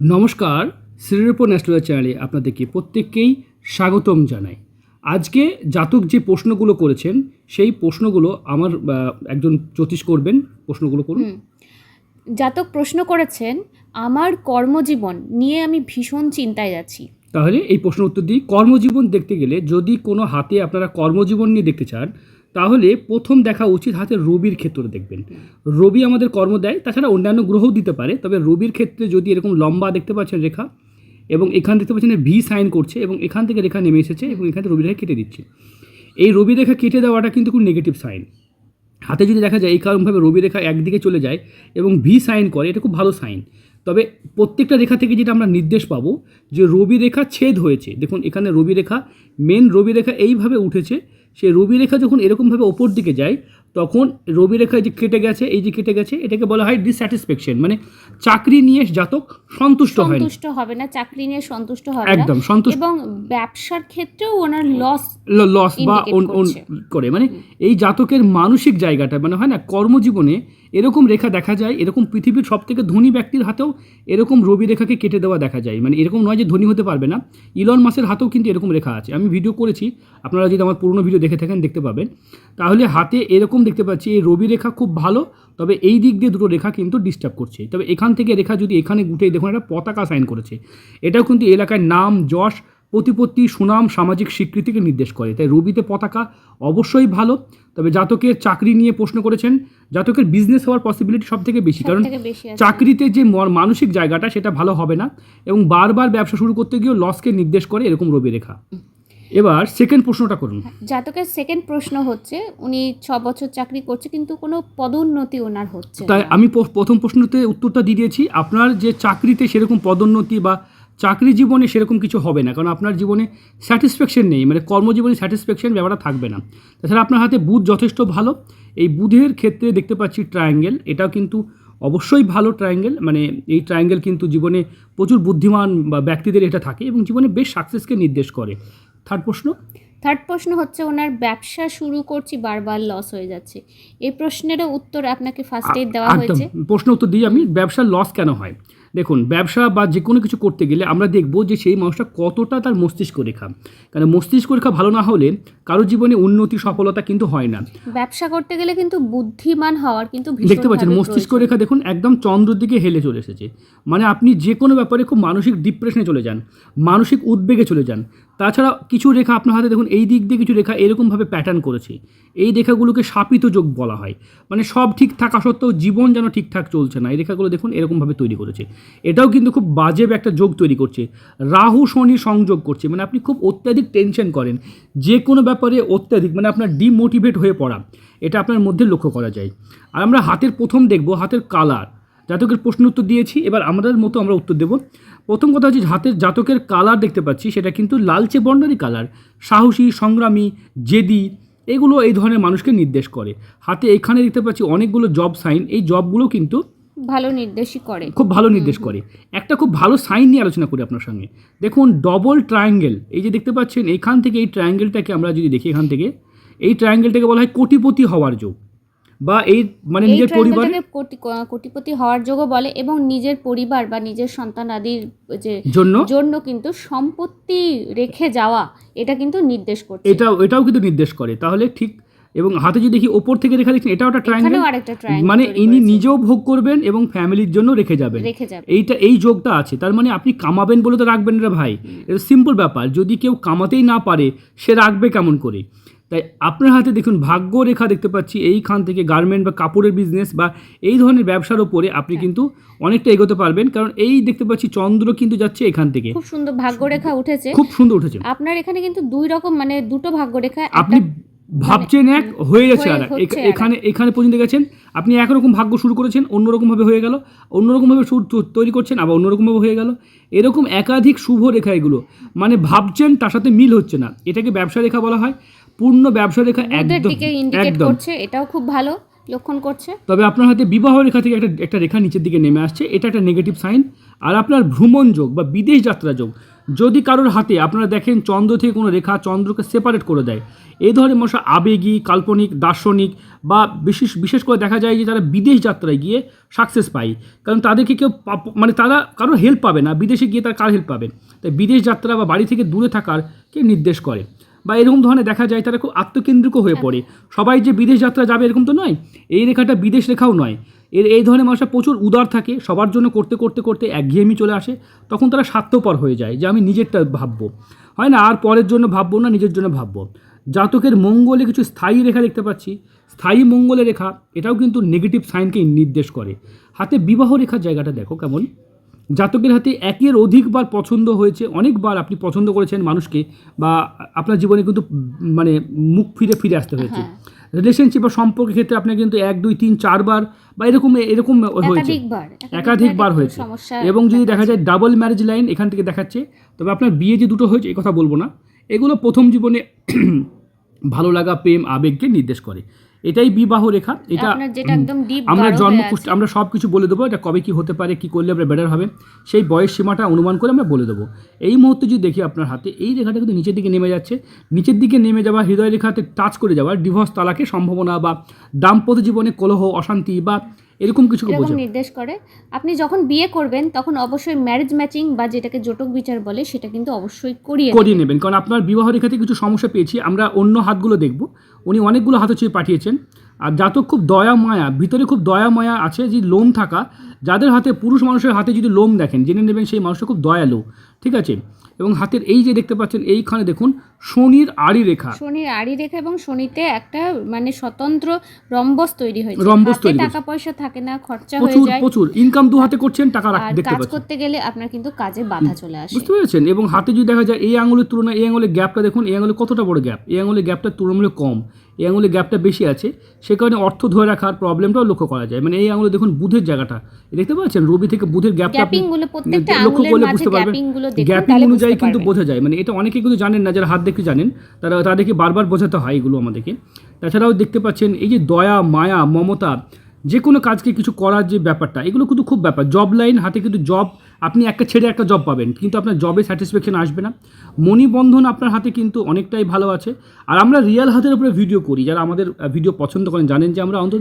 নমস্কার শ্রীরূপ ন্যাশনাল চ্যানেলে আপনাদেরকে প্রত্যেককেই স্বাগতম জানাই। আজকে জাতক যে প্রশ্নগুলো করেছেন সেই প্রশ্নগুলো আমার একজন জ্যোতিষ করবেন। প্রশ্নগুলো করুন। জাতক প্রশ্ন করেছেন আমার কর্মজীবন নিয়ে আমি ভীষণ চিন্তায় যাচ্ছি তাহলে এই প্রশ্ন উত্তর দিই। কর্মজীবন দেখতে গেলে যদি কোনো হাতে আপনারা কর্মজীবন নিয়ে দেখতে চান তাহলে প্রথম দেখা উচিত হাতে রবির ক্ষেত্রে দেখবেন। রবি আমাদের কর্ম দেয়, তাছাড়া অন্যান্য গ্রহও দিতে পারে, তবে রবির ক্ষেত্রে যদি এরকম লম্বা দেখতে পাচ্ছেন রেখা এবং এখান দেখতে পাচ্ছেন ভি সাইন করছে এবং এখান থেকে রেখা নেমে এসেছে এবং এখান থেকে রবি রেখা কেটে দিচ্ছে। এই রবি রেখা কেটে দেওয়াটা কিন্তু খুব নেগেটিভ সাইন হাতে যদি দেখা যায় এই কারণভাবে রবি রেখা একদিকে চলে যায় এবং ভি সাইন করে, এটা খুব ভালো সাইন তবে প্রত্যেকটা রেখা থেকে যেটা আমরা নির্দেশ পাবো যে রবি রেখা ছেদ হয়েছে। দেখুন, এখানে রবি রেখা মেন রবি রেখা এইভাবে উঠেছে সেই রবি রেখা যখন এরকমভাবে ওপর দিকে যায় তখন রবি রেখা যে কেটে গেছে এই যে কেটে গেছে এটাকে বলা হয় ডিসস্যাটিসফ্যাকশন মানে চাকরি নিয়ে জাতক সন্তুষ্ট হয় সন্তুষ্ট হবে না চাকরি নিয়ে সন্তুষ্ট হবে একদম সন্তুষ্ট এবং ব্যবসার ক্ষেত্রেও ওনার লস লস বা করে। মানে এই জাতকের মানসিক জায়গাটা মানে হয় না কর্মজীবনে এরকম রেখা দেখা যায়, এরকম পৃথিবীর সব থেকে ধনী ব্যক্তির হাতেও এরকম রবি রেখাকে কেটে দেওয়া দেখা যায়। মানে এরকম নয় যে ধনী হতে পারবে না। ইলন মাসের হাতেও কিন্তু এরকম রেখা আছে। আমি ভিডিও করেছি, আপনারা যদি আমার পুরনো ভিডিও দেখে থাকেন, দেখতে পাবেন। তাহলে হাতে এরকম দেখতে পাচ্ছি, এই রবি রেখা খুব ভালো, তবে এই দিক দিয়ে দুটো রেখা কিন্তু ডিস্টার্ব করছে। তবে এখান থেকে রেখা যদি এখানে গুটে দেখুন, একটা পতাকা সাইন করেছে। এটাও কিন্তু এলাকায় নাম যশ প্রতিপত্তি সুনাম সামাজিক স্বীকৃতিকে নির্দেশ করে। তাই রবিতে পতাকা অবশ্যই ভালো তবে জাতকের চাকরি নিয়ে প্রশ্ন করেছেন জাতকের বিজনেস হওয়ার পসিবিলিটি সব থেকে বেশি কারণ আছে চাকরিতে যে মানসিক জায়গাটা সেটা ভালো হবে না এবং বারবার ব্যবসা শুরু করতে গিয়েও লসকে নির্দেশ করে এরকম রবি রেখা। এবার সেকেন্ড প্রশ্নটা করুন। জাতকের সেকেন্ড প্রশ্ন হচ্ছে উনি ছ বছর চাকরি করছে কিন্তু কোনো পদোন্নতি ওনার হচ্ছে তাই আমি প্রথম প্রশ্নতে উত্তরটা দিয়ে দিয়েছি আপনার যে চাকরিতে সেরকম পদোন্নতি বা চাকরি জীবনে সেরকম কিছু হবে না কারণ আপনার জীবনে স্যাটিসফ্যাকশন নেই মানে কর্মজীবনে স্যাটিসফ্যাকশন ব্যাপারটা থাকবে না। তাছাড়া আপনার হাতে বুধ যথেষ্ট ভালো এই বুধের ক্ষেত্রে দেখতে পাচ্ছি ট্রায়াঙ্গেল এটাও কিন্তু অবশ্যই ভালো ট্রায়াঙ্গেল মানে এই ট্রায়াঙ্গেল কিন্তু জীবনে প্রচুর বুদ্ধিমান বা ব্যক্তিদের এটা থাকে এবং জীবনে বেশ সাকসেসকে নির্দেশ করে। থার্ড প্রশ্ন? থার্ড প্রশ্ন হচ্ছে ওনার ব্যবসা শুরু করছি বারবার লস হয়ে যাচ্ছে। এই প্রশ্নেরও উত্তর আপনাকে ফার্স্ট এড দেওয়া হয়েছে। প্রশ্ন উত্তর দিই আমি ব্যবসার লস কেন হয়? দেখুন ব্যবসা বা যে কোনো কিছু করতে গেলে আমরা দেখব যে সেই মানুষটা কতটা তার মস্তিষ্ক রেখা। কারণ মস্তিষ্ক রেখা ভালো না হলে কারও জীবনে উন্নতি সফলতা কিন্তু হয় না। ব্যবসা করতে গেলে কিন্তু বুদ্ধিমান হওয়ার কিন্তু দেখতে পাচ্ছেন মস্তিষ্ক রেখা দেখুন একদম চন্দ্রের দিকে হেলে চলে এসেছে। মানে আপনি যে কোনো ব্যাপারে খুব মানসিক ডিপ্রেশনে চলে যান মানসিক উদ্বেগে চলে যান। তাছাড়া কিছু রেখা আপনার হাতে দেখুন, এই দিক দিয়ে কিছু রেখা এরকমভাবে প্যাটার্ন করেছে। এই রেখাগুলোকে শাপিত যোগ বলা হয়। মানে সব ঠিক থাকা সত্ত্বেও জীবন যেন ঠিকঠাক চলছে না, এই রেখাগুলো দেখুন এরকমভাবে তৈরি করেছে। এটাও কিন্তু খুব বাজে একটা যোগ তৈরি করছে। রাহু, শনি সংযোগ করছে মানে আপনি খুব অত্যাধিক টেনশন করেন। যে কোনো ব্যাপারে অত্যাধিক মানে আপনার ডিমোটিভেট হয়ে পড়া, এটা আপনার মধ্যে লক্ষ্য করা যায়। আর আমরা হাতের প্রথম দেখব, হাতের কালার জাতকের প্রশ্ন উত্তর দিয়েছি, এবার আমাদের মতো আমরা উত্তর দেব। প্রথম কথা হচ্ছে হাতের জাতকের কালার দেখতে পাচ্ছি সেটা কিন্তু লালচে বর্ণেরই কালার সাহসী সংগ্রামী জেদি এগুলো এই ধরনের মানুষকে নির্দেশ করে। হাতে এখানে দেখতে পাচ্ছি অনেকগুলো জব সাইন এই জবগুলো কিন্তু ভালো নির্দেশই করে। খুব ভালো নির্দেশ করে। একটা খুব ভালো সাইন নিয়ে আলোচনা করি আপনার সঙ্গে। দেখুন ডবল ট্রায়াঙ্গেল এই যে দেখতে পাচ্ছেন এখান থেকে এই ট্রায়াঙ্গেলটাকে আমরা যদি দেখি এখান থেকে এই ট্রায়াঙ্গেলটাকে বলা হয় কোটিপতি হওয়ার যোগ। বা এই মানে নিজের পরিবার কোটি- কোটিপতি হওয়ার যোগও বলে এবং নিজের পরিবার বা নিজের সন্তান আদির যে জন্য? জন্য কিন্তু সম্পত্তি রেখে যাওয়া এটা কিন্তু নির্দেশ করে এটাও এটাও কিন্তু নির্দেশ করে। তাহলে ঠিক এবং হাতে যদি দেখি ওপর থেকে রেখা দেখছেন এটাও একটা ট্রায়াঙ্গেল মানে ইনি নিজেও ভোগ করবেন এবং ফ্যামিলির জন্য রেখে যাবেন। এইটা এই যোগটা আছে। তার মানে আপনি কামাবেন বলে তো রাখবেন না ভাই। এটা সিম্পল ব্যাপার যদি কেউ কামাতেই না পারে সে রাখবে কেমন করে? তাই আপনার হাতে দেখুন ভাগ্য রেখা দেখতে পাচ্ছি। এইখান থেকে গার্মেন্ট বা কাপড়ের বিজনেস বা এই ধরনের ব্যবসার ওপরে আপনি হ্যাঁ। কিন্তু অনেকটা এগোতে পারবেন। কারণ এই দেখতে পাচ্ছি চন্দ্র কিন্তু যাচ্ছে এখান থেকে। খুব সুন্দর ভাগ্যরেখা উঠেছে। খুব সুন্দর উঠেছে। আপনার এখানে কিন্তু দুই রকম মানে দুটো ভাগ্য রেখা আপনি ভাবছেন এক হয়ে গেছে আর। এখানে এখানে পর্যন্ত গেছেন। আপনি একরকম ভাগ্য শুরু করেছেন অন্যরকমভাবে হয়ে গেল। অন্যরকমভাবে শুরু তৈরি করছেন আবার অন্যরকমভাবে হয়ে গেল। এরকম একাধিক শুভ রেখা এগুলো। মানে ভাবছেন তার সাথে মিল হচ্ছে না। এটাকে ব্যবসা রেখা বলা হয়। পূর্ণ ব্যবসা রেখা একদম ইন্ডিকেট করছে এটাও খুব ভালো লক্ষণ করছে। তবে আপনার হাতে বিবাহ রেখা থেকে একটা একটা রেখা নিচের দিকে নেমে আসছে এটা একটা নেগেটিভ সাইন আর আপনার ভ্রমণ যোগ বা বিদেশ যাত্রা যোগ যদি কারোর হাতে আপনারা দেখেন চন্দ্র থেকে কোনো রেখা চন্দ্রকে সেপারেট করে দেয় এই ধরনের মশা আবেগী কাল্পনিক দার্শনিক বা বিশেষ বিশেষ করে দেখা যায় যে তারা বিদেশ যাত্রায় গিয়ে সাকসেস পায়। কারণ তাদেরকে কেউ মানে তারা কারোর হেল্প পাবে না বিদেশে গিয়ে তার কার হেল্প পাবে? তাই বিদেশ যাত্রা বা বাড়ি থেকে দূরে থাকার কে নির্দেশ করে। বা এরকম ধরনের দেখা যায়, তারা খুব আত্মকেন্দ্রিক হয়ে পড়ে। সবাই যে বিদেশ যাত্রা যাবে এরকম তো নয়, এই রেখাটা বিদেশ রেখাও নয়। এর, এই ধরনের মানুষরা প্রচুর উদার থাকে, সবার জন্য করতে করতে করতে একঘেয়েমি চলে আসে, তখন তারা স্বার্থপর হয়ে যায়, যে আমি নিজেরটা ভাববো। হয় না, আর পরের জন্য ভাববো না, নিজের জন্য ভাববো। জাতকের মঙ্গলে কিছু স্থায়ী রেখা দেখতে পাচ্ছি। স্থায়ী মঙ্গলের রেখা, এটাও কিন্তু নেগেটিভ সাইনকে নির্দেশ করে। হাতে বিবাহ রেখার জায়গাটা দেখো কেমন। জাতকের হাতে একের অধিকবার পছন্দ হয়েছে অনেকবার আপনি পছন্দ করেছেন মানুষকে বা আপনার জীবনে কিন্তু মানে মুখ ফিরে ফিরে আসতে হয়েছে। হ্যাঁ। রিলেশনশিপ বা সম্পর্কের ক্ষেত্রে আপনার কিন্তু এক দুই তিন চারবার বা এরকম এরকম হয়েছে। একাধিকবার একাধিকবার হয়েছে। এবং যদি দেখা যায় ডাবল ম্যারেজ লাইন এখান থেকে দেখাচ্ছে তবে আপনার বিয়ে যে দুটো হয়েছে এই কথা বলব না। এগুলো প্রথম জীবনে ভালো লাগা প্রেম আবেগকে নির্দেশ করে। এটাই বিবাহ রেখা এটা আমরা জন্ম কুষ্ঠ- আমরা সব কিছু বলে দেবো এটা কবে কি হতে পারে কি করলে আমরা বেটার হবে সেই বয়স সীমাটা অনুমান করে আমরা বলে দেবো। এই মুহূর্তে যদি দেখি আপনার হাতে এই রেখাটা কিন্তু নিচের দিকে নেমে যাচ্ছে। নিচের দিকে নেমে যাওয়া হৃদয় রেখাতে টাচ করে যাওয়া ডিভোর্স তালাকে সম্ভাবনা বা দাম্পত্য জীবনে কলহ অশান্তি বা এরকম কিছু এরকম নির্দেশ করে। আপনি যখন বিয়ে করবেন তখন অবশ্যই ম্যারেজ ম্যাচিং বা যেটাকে জটক বিচার বলে সেটা কিন্তু অবশ্যই করিয়ে করিয়ে নেবেন। কারণ আপনার বিবাহ রেখাতে কিছু সমস্যা পেয়েছি আমরা অন্য হাতগুলো দেখব। উনি অনেকগুলো হাতে চেয়ে পাঠিয়েছেন। আর জাতক খুব দয়া মায়া ভিতরে খুব দয়া মায়া আছে যে লোম থাকা যাদের হাতে পুরুষ মানুষের হাতে যদি লোম দেখেন জেনে নেবেন সেই মানুষটা খুব দয়ালু ঠিক আছে? এবং হাতের এই যে দেখতে পাচ্ছেন এইখানে দেখুন শনির আড়ি রেখা। শনির আড়ি রেখা এবং শনিতে একটা মানে স্বতন্ত্র রম্বস তৈরি হয়েছে। রম্বস তৈরি টাকা পয়সা থাকে না খরচা হয়ে প্রচুর যায়। প্রচুর। ইনকাম দু হাতে করছেন টাকা রাখতে দেখতে কাজ করতে গেলে আপনার কিন্তু কাজে বাধা চলে আসে। বুঝতে পেরেছেন? এবং হাতে যদি দেখা যায় এই আঙুলের তুলনায় এই আঙুলের গ্যাপটা দেখুন এই আঙুলে কতটা বড় গ্যাপ এই আঙুলের গ্যাপটা তুলনামূলক কম। এই আঙুলের গ্যাপটা বেশি আছে সে কারণে অর্থ ধরে রাখার প্রবলেমটাও লক্ষ্য করা যায়। মানে এই আঙুলে দেখুন বুধের জায়গাটা দেখতে পাচ্ছেন? রবি থেকে বুধের গ্যাপটা লক্ষ্য করলে বুঝতে পারবেন। গ্যাপিং অনুযায়ী কিন্তু বোঝা যায়। মানে এটা অনেকে কিন্তু জানেন না যারা হাত দেখে জানেন তারা তাদেরকে বারবার বোঝাতে হয় এগুলো আমাদেরকে। তাছাড়াও দেখতে পাচ্ছেন এই যে দয়া মায়া মমতা যে কোনো কাজকে কিছু করার যে ব্যাপারটা, এগুলো কিন্তু খুব ব্যাপার। জব লাইন হাতে কিন্তু জব আপনি একটা ছেড়ে একটা জব পাবেন, কিন্তু আপনার জবে স্যাটিসফ্যাকশন আসবে না। মণিবন্ধন আপনার হাতে কিন্তু অনেকটাই ভালো আছে। আর আমরা রিয়েল হাতের উপরে ভিডিও করি, যারা আমাদের ভিডিও পছন্দ করেন, জানেন যে আমরা অন্তত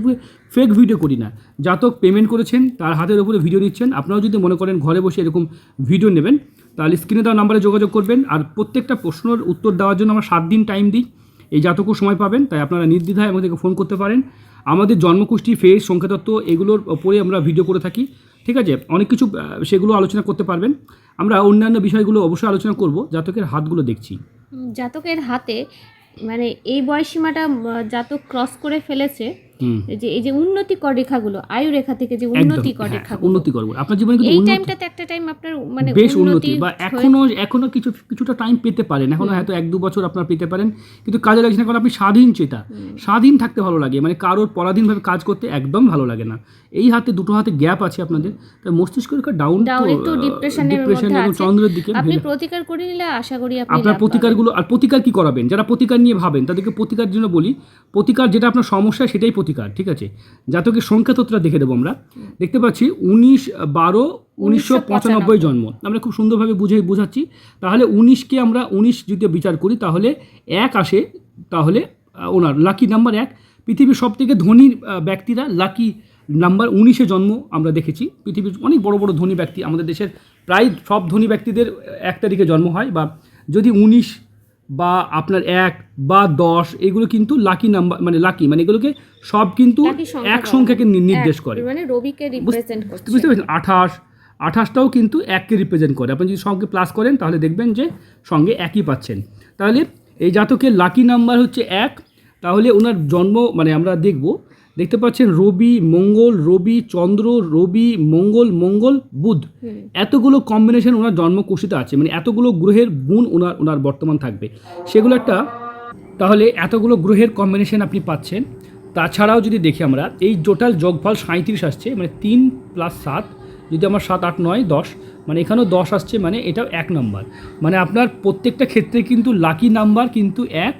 ফেক ভিডিও করি না। জাতক পেমেন্ট করেছেন, তার হাতের উপরে ভিডিও নিচ্ছেন আপনারাও যদি মনে করেন ঘরে বসে এরকম ভিডিও নেবেন, তাহলে স্ক্রিনে দেওয়া নাম্বারে যোগাযোগ করবেন। আর প্রত্যেকটা প্রশ্নের উত্তর দেওয়ার জন্য আমরা সাত দিন টাইম দিই। এই জাতকও সময় পাবেন, তাই আপনারা নির্দ্বিধায় আমাদেরকে ফোন করতে পারেন। আমাদের জন্মকুষ্টি ফেস, সংখ্যাতত্ত্ব এগুলোর ওপরে আমরা ভিডিও করে থাকি, ঠিক আছে? অনেক কিছু সেগুলো আলোচনা করতে পারবেন। আমরা অন্যান্য বিষয়গুলো অবশ্যই আলোচনা করব, জাতকের হাতগুলো দেখছি। জাতকের হাতে মানে এই বয়সীমাটা জাতক ক্রস করে ফেলেছে যে এই যে উন্নতিকর রেখাগুলো আয়ু রেখা থেকে যে উন্নতিকর হ্যাঁ, রেখাগুলো উন্নতি করব আপনার জীবনে কিন্তু এই টাইমটাতে একটা টাইম আপনার মানে বেশ উন্নতি বা এখনও এখনও কিছু কিছুটা টাইম পেতে পারেন। এখনও হয়তো এক দু বছর আপনার পেতে পারেন। কিন্তু কাজে লাগছে না কারণ আপনি স্বাধীন চেতা। স্বাধীন থাকতে ভালো লাগে। মানে কারোর পরাধীনভাবে কাজ করতে একদম ভালো লাগে না। এই হাতে দুটো হাতে গ্যাপ আছে আপনাদের। তাই মস্তিষ্ক রেখা ডাউন একটু depression ডিপ্রেশন মধ্যে আছে। চন্দ্রের দিকে আপনি প্রতিকার করে নিলে আশা করি আপনি আপনার প্রতিকারগুলো আর প্রতিকার কি করাবেন? যারা প্রতিকার নিয়ে ভাবেন তাদেরকে প্রতিকার জন্য বলি প্রতিকার যেটা আপনার সমস্যা সেটাই প্রতিকার ঠিক আছে? জাতকের সংখ্যাতত্ত্বটা দেখে দেবো আমরা। দেখতে পাচ্ছি উনিশ বারো উনিশশো পঁচানব্বই জন্ম। আমরা খুব সুন্দরভাবে বুঝে বোঝাচ্ছি। তাহলে উনিশকে আমরা উনিশ যদি বিচার করি তাহলে এক আসে তাহলে ওনার লাকি নাম্বার এক। পৃথিবীর সব থেকে ধনী ব্যক্তিরা লাকি নাম্বার উনিশে জন্ম আমরা দেখেছি। পৃথিবীর অনেক বড় বড় ধনী ব্যক্তি আমাদের দেশের প্রায় সব ধনী ব্যক্তিদের এক তারিখে জন্ম হয় বা যদি উনিশ বা আপনার এক বা দশ এগুলো কিন্তু লাকি নাম্বার মানে লাকি মানে এগুলোকে সব কিন্তু এক সংখ্যাকে নির্দেশ করে। মানে রবিকে রিপ্রেজেন্ট করছে বুঝতে পারছেন? আঠাশ আঠাশটাও কিন্তু এককে রিপ্রেজেন্ট করে। আপনি যদি সঙ্গে প্লাস করেন তাহলে দেখবেন যে সঙ্গে একই পাচ্ছেন। তাহলে এই জাতকের লাকি নাম্বার হচ্ছে এক। তাহলে ওনার জন্ম মানে আমরা দেখব দেখতে পাচ্ছেন রবি মঙ্গল রবি চন্দ্র রবি মঙ্গল মঙ্গল বুধ। এতগুলো কম্বিনেশন ওনার জন্মকুশিতে আছে মানে এতগুলো গ্রহের গুণ ওনার ওনার বর্তমান থাকবে। সেগুলো একটা তাহলে এতগুলো গ্রহের কম্বিনেশন আপনি পাচ্ছেন। তাছাড়াও যদি দেখি আমরা এই টোটাল যোগফল সাঁত্রিশ আসছে মানে তিন প্লাস সাত যদি আমার সাত আট নয় দশ মানে এখানেও দশ আসছে মানে এটাও এক নাম্বার মানে আপনার প্রত্যেকটা ক্ষেত্রে কিন্তু লাকি নাম্বার কিন্তু এক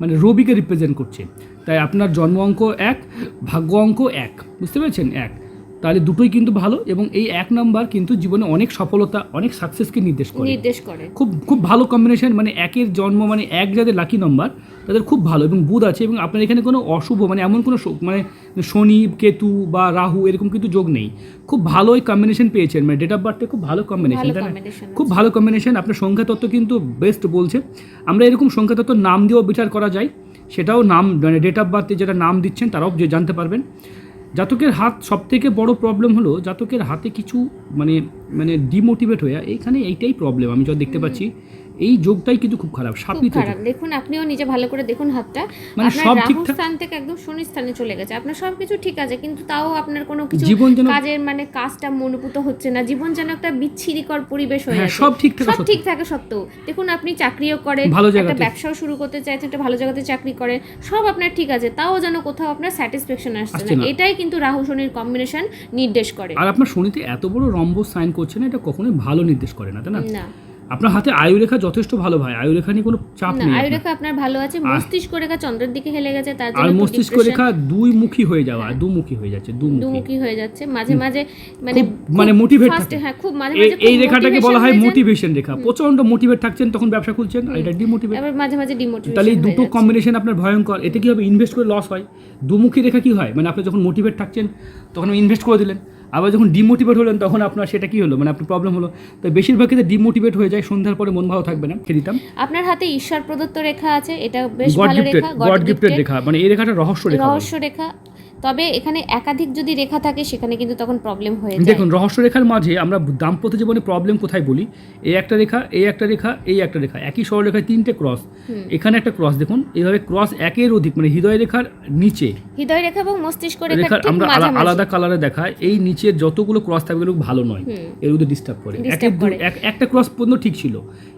মানে রবিকে রিপ্রেজেন্ট করছে। তাই আপনার জন্ম অঙ্ক এক ভাগ্য অঙ্ক এক। বুঝতে পেরেছেন? এক। তাহলে দুটোই কিন্তু ভালো এবং এই এক নাম্বার কিন্তু জীবনে অনেক সফলতা অনেক সাকসেসকে নির্দেশ করে। নির্দেশ করে। খুব খুব ভালো কম্বিনেশন মানে একের জন্ম মানে এক যাদের লাকি নম্বর তাদের খুব ভালো এবং বুধ আছে এবং আপনার এখানে কোনো অশুভ মানে এমন কোনো মানে শনি কেতু বা রাহু এরকম কিন্তু যোগ নেই। খুব ভালো এই কম্বিনেশন পেয়েছেন মানে ডেট অফ বার্থে খুব ভালো কম্বিনেশন তাই না? খুব ভালো কম্বিনেশন আপনার সংখ্যা তত্ত্ব কিন্তু বেস্ট বলছে। আমরা এরকম সংখ্যা তত্ত্ব নাম দিয়েও বিচার করা যায়। সেটাও নাম মানে ডেট অফ বার্থে যেটা নাম দিচ্ছেন, তারাও যে জানতে পারবেন। জাতকের হাত সব থেকে বড় প্রবলেম হলো জাতকের হাতে কিছু মানে মানে ডিমোটিভেট হয়ে এইখানে এইটাই প্রবলেম আমি যা দেখতে পাচ্ছি। এই যোগটাই কিন্তু খুব খারাপ খুব খারাপ। দেখুন আপনিও নিজে ভালো করে দেখুন হাতটা। মানে সব ঠিকঠাক- স্থান থেকে একদম শনি স্থানে চলে গেছে। আপনার সব কিছু ঠিক আছে কিন্তু তাও আপনার কোনো কিছু কাজের মানে কাজটা মনোভূত হচ্ছে না। জীবন যেন একটা বিচ্ছিরিকর পরিবেশ হয়ে হ্যাঁ গেছে সব ঠিক থাকা সব ঠিক থাকে সত্ত্বেও। দেখুন আপনি চাকরিও করেন একটা। ব্যবসাও শুরু করতে চাইছেন একটা ভালো জায়গাতে চাকরি করেন সব আপনার ঠিক আছে। তাও যেন কোথাও আপনার স্যাটিসফ্যাকশন আসছে না। এটাই কিন্তু রাহু শনির কম্বিনেশন নির্দেশ করে। আর আপনার শনিতে এত বড় রম্ব সাইন করছে না এটা কখনোই ভালো নির্দেশ করে না তাই না? না। আপনার হাতে আয়ুরেখা যথেষ্ট ভালো ভাই আয়ুরেখা নিয়ে কোনো চাপ নেই। আয়ুরেখা আপনার ভালো আছে মস্তিষ্ক রেখা চন্দ্রের দিকে হেলে গেছে তার জন্য আর মস্তিষ্ক রেখা দুই মুখী হয়ে যাওয়া দুমুখী হয়ে যাচ্ছে দুমুখী। হয়ে যাচ্ছে মাঝে মাঝে মানে মানে মোটিভেট ফার্স্টে হ্যাঁ খুব মাঝে মাঝে এই রেখাটাকে বলা হয় মোটিভেশন রেখা। প্রচণ্ড মোটিভেট থাকছেন তখন ব্যবসা খুলছেন আর এটা ডিমোটিভেট আবার মাঝে মাঝে ডিমোটিভেশন তাহলে এই দুটো কম্বিনেশন আপনার ভয়ঙ্কর। এতে কি হবে ইনভেস্ট করে লস হয়? দুমুখী রেখা কি হয়? মানে আপনি যখন মোটিভেট থাকছেন তখন ইনভেস্ট করে দিলেন। আবার যখন ডিমোটিভেট হলেন তখন আপনার সেটা কি হলো? মানে আপনার প্রবলেম হলো। তো বেশিরভাগ ক্ষেত্রে ডিমোটিভেট হয়ে যায় সন্ধ্যার পরে মন ভালো থাকবে না খেয়ে দিতাম। আপনার হাতে ঈশ্বর প্রদত্ত রেখা আছে এটা বেশ ভালো রেখা গড গিফটেড রেখা মানে এই রেখাটা রহস্য রেখা রহস্য রেখা। তবে এখানে একাধিক যদি রেখা থাকে সেখানে কিন্তু তখন প্রবলেম হয়ে যায়। দেখুন রহস্য রেখার মাঝে আমরা দাম্পত্য জীবনে প্রবলেম কোথায় বলি? এই একটা রেখা এই একটা রেখা এই একটা রেখা একই সরলরেখায় তিনটে ক্রস এখানে একটা ক্রস দেখুন এইভাবে ক্রস একের অধিক মানে হৃদয় রেখার নিচে। হৃদয় রেখা এবং মস্তিষ্ক রেখা রেখার আমরা আলাদা কালারে দেখায় এই নিচের যতগুলো ক্রস থাকবে এগুলো ভালো নয়। এর মধ্যে ডিস্টার্ব করে। একটা ক্রস পর্যন্ত ঠিক ছিল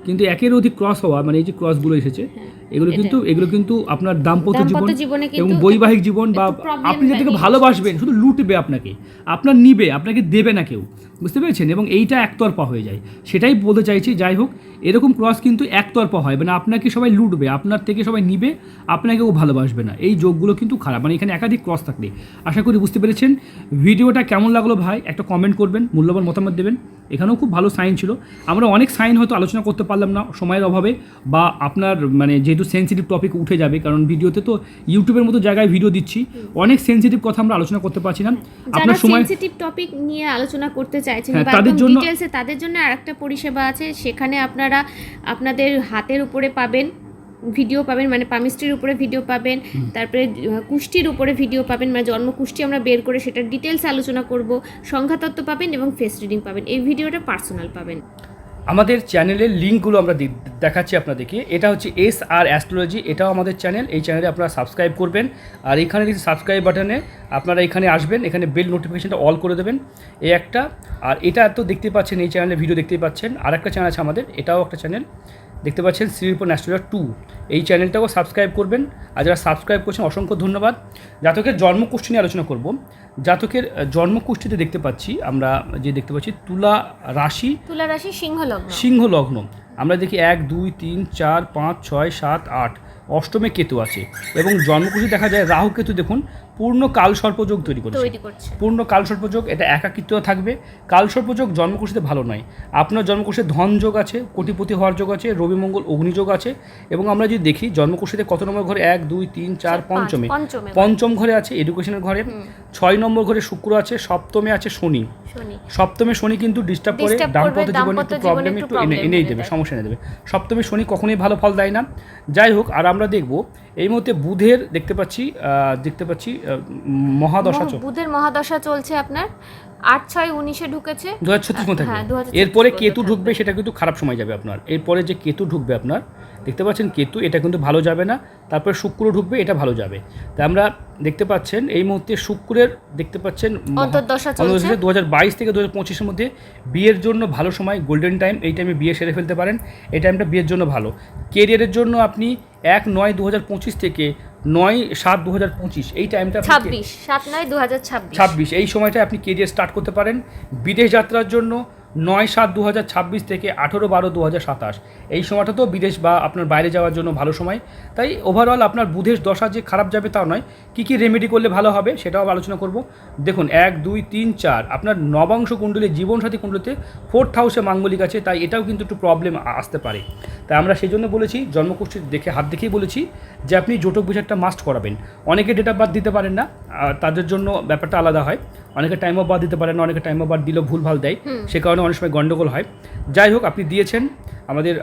কিন্তু একের অধিক ক্রস হওয়া মানে এই যে ক্রসগুলো এসেছে এগুলো কিন্তু এগুলো কিন্তু আপনার দাম্পত্য জীবন জীবনে এবং বৈবাহিক জীবন বা আপনি নিয়ে ভালোবাসবেন শুধু লুটবে আপনাকে। আপনার নিবে আপনাকে দেবে না কেউ। বুঝতে পেরেছেন? এবং এইটা একতরফা হয়ে যায়। সেটাই বলতে চাইছি যাই হোক এরকম ক্রস কিন্তু একতরফা হয়। মানে আপনাকে সবাই লুটবে আপনার থেকে সবাই নিবে আপনাকেও ভালোবাসবে না। এই যোগগুলো কিন্তু খারাপ। মানে এখানে একাধিক ক্রস থাকলে আশা করি বুঝতে পেরেছেন। ভিডিওটা কেমন লাগল ভাই? একটা কমেন্ট করবেন মূল্যবান মতামত দেবেন। এখানেও খুব ভালো সাইন ছিল। আমরা অনেক সাইন হয়তো আলোচনা করতে পারলাম না সময়ের অভাবে বা আপনার মানে যেহেতু সেন্সিটিভ টপিক উঠে যাবে কারণ ভিডিওতে তো ইউটিউবের মতো জায়গায় ভিডিও দিচ্ছি। অনেক সেন্সিটিভ কথা আমরা আলোচনা করতে পারছি না। আপনার সময় সেনসিটিভ টপিক নিয়ে আলোচনা করতে চাইছেন হ্যাঁ, তাদের জন্য- তাদের জন্য আরেকটা পরিষেবা আছে। সেখানে আপনারা আপনাদের হাতের উপরে পাবেন। ভিডিও পাবেন মানে পামিস্ট্রির উপরে ভিডিও পাবেন তারপরে কুষ্টির উপরে ভিডিও পাবেন মানে জন্ম কুষ্টি আমরা বের করে সেটার ডিটেলস আলোচনা করব সংখ্যাতত্ত্ব পাবেন এবং ফেস রিডিং পাবেন এই ভিডিওটা পার্সোনাল পাবেন। আমাদের চ্যানেলের লিঙ্কগুলো আমরা দেখাচ্ছি আপনাদেরকে এটা হচ্ছে এস আর অ্যাস্ট্রোলজি এটাও আমাদের চ্যানেল এই চ্যানেলে আপনারা সাবস্ক্রাইব করবেন আর এখানে দেখছি সাবস্ক্রাইব বাটনে আপনারা এখানে আসবেন এখানে বেল নোটিফিকেশনটা অল করে দেবেন এই একটা আর এটা তো দেখতে পাচ্ছেন এই চ্যানেলে ভিডিও দেখতে পাচ্ছেন আর একটা চ্যানেল আছে আমাদের এটাও একটা চ্যানেল দেখতে পাচ্ছেন শ্রীরূপন অ্যাস্ট্রোলজার টু। এই চ্যানেলটাও সাবস্ক্রাইব করবেন। আর যারা সাবস্ক্রাইব করছেন অসংখ্য ধন্যবাদ। জাতকের জন্মকুষ্ঠী নিয়ে আলোচনা করব। জাতকের জন্মকুষ্ঠিতে দেখতে পাচ্ছি আমরা যে দেখতে পাচ্ছি তুলা রাশি তুলা রাশি সিংহ লগ্ন। সিংহ লগ্ন। আমরা দেখি এক দুই তিন চার পাঁচ ছয় সাত আট। অষ্টমে কেতু আছে। এবং জন্মকুশি দেখা যায় রাহু কেতু। দেখুন পূর্ণ কাল সর্পযোগ তৈরি করেছে। পূর্ণ কাল সর্পযোগ এটা একাকিত্ব থাকবে। কাল সর্পযোগ জন্মকুশিতে ভালো নয়। আপনার জন্মকুশিতে ধন যোগ আছে কোটিপতি হওয়ার যোগ আছে রবি মঙ্গল অগ্নিযোগ আছে এবং আমরা যদি দেখি জন্মকুশিতে কত নম্বর ঘরে? এক দুই তিন চার পঞ্চমে। পঞ্চমে ঘরে। আছে এডুকেশনের ঘরে। ছয় নম্বর ঘরে শুক্র আছে সপ্তমে আছে শনি। সপ্তমে শনি কিন্তু ডিস্টার্ব করে দাম্পত্য জীবনে একটু প্রবলেম একটু এনে এনেই দেবে সমস্যা এনে দেবে। সপ্তমে শনি কখনোই ভালো ফল দেয় না। যাই হোক আর আমরা দেখব এই মুহূর্তে বুধের দেখতে পাচ্ছি দেখতে পাচ্ছি মহাদশা চল বুধের মহাদশা চলছে আপনার আট ছয় উনিশে ঢুকেছে। দু হাজার ছত্রিশ মতো হ্যাঁ, থাকবে এরপরে কেতু ঢুকবে সেটা কিন্তু খারাপ সময় যাবে আপনার। এরপরে যে কেতু ঢুকবে আপনার দেখতে পাচ্ছেন কেতু এটা কিন্তু ভালো যাবে না। তারপরে শুক্র ঢুকবে এটা ভালো যাবে। তা আমরা দেখতে পাচ্ছেন এই মুহূর্তে শুক্রের দেখতে পাচ্ছেন চলছে। দু হাজার বাইশ থেকে দু হাজার পঁচিশের মধ্যে বিয়ের জন্য ভালো সময় গোল্ডেন টাইম এই টাইমে বিয়ে সেরে ফেলতে পারেন। এই টাইমটা বিয়ের জন্য ভালো। কেরিয়ারের জন্য আপনি এক নয় দু হাজার পঁচিশ থেকে নয় সাত দু হাজার পঁচিশ এই টাইমটা ছাব্বিশ সাত নয় দু হাজার ছাব্বিশ। ছাব্বিশ এই সময়টা আপনি কেরিয়ার স্টার্ট করতে পারেন? বিদেশ যাত্রার জন্য নয় সাত দু ছাব্বিশ থেকে আঠেরো বারো দু সাতাশ। এই সময়টা তো বিদেশ বা আপনার বাইরে যাওয়ার জন্য ভালো সময়। তাই ওভারঅল আপনার বুধের দশা যে খারাপ যাবে তাও নয়, কী কী রেমেডি করলে ভালো হবে সেটাও আলোচনা করব। দেখুন, এক, দুই, তিন, চার, আপনার নবাংশ কুণ্ডলী, জীবনসাথী কুণ্ডলিতে ফোর্থ হাউসে মাঙ্গলিক আছে, তাই এটাও কিন্তু একটু প্রবলেম আসতে পারে। তাই আমরা সেই জন্য বলেছি জন্মকুষ্ঠী দেখে হাত দেখেই বলেছি যে আপনি জোটক বিচারটা মাস্ট করাবেন। অনেকে ডেট বার্থ দিতে পারেন না তাদের জন্য ব্যাপারটা আলাদা হয়। অনেকে টাইম অফ বার্থ দিতে পারেন না অনেকে টাইম অফ বার্থ দিলেও ভুলভাল দেয়। সে কারণে অনেক সময় গণ্ডগোল হয়। যাই হোক আপনি দিয়েছেন। আমাদের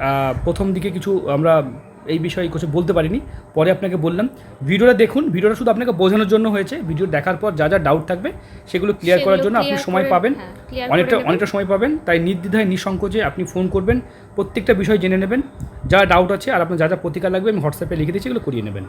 প্রথম দিকে কিছু আমরা এই বিষয়ে কিছু বলতে পারিনি। পরে আপনাকে বললাম। ভিডিওটা দেখুন। ভিডিওটা শুধু আপনাকে বোঝানোর জন্য হয়েছে। ভিডিও দেখার পর যা যা ডাউট থাকবে সেগুলো ক্লিয়ার করার জন্য আপনি সময় পাবেন। হ্যাঁ, অনেকটা অনেকটা সময় পাবেন। তাই নির্দ্বিধায় নিঃসংকোচে আপনি ফোন করবেন। প্রত্যেকটা বিষয় জেনে নেবেন। যা ডাউট আছে আর আপনার যা যা প্রতিকার লাগবে আমি হোয়াটসঅ্যাপে লিখে দিচ্ছি এগুলো করিয়ে নেবেন।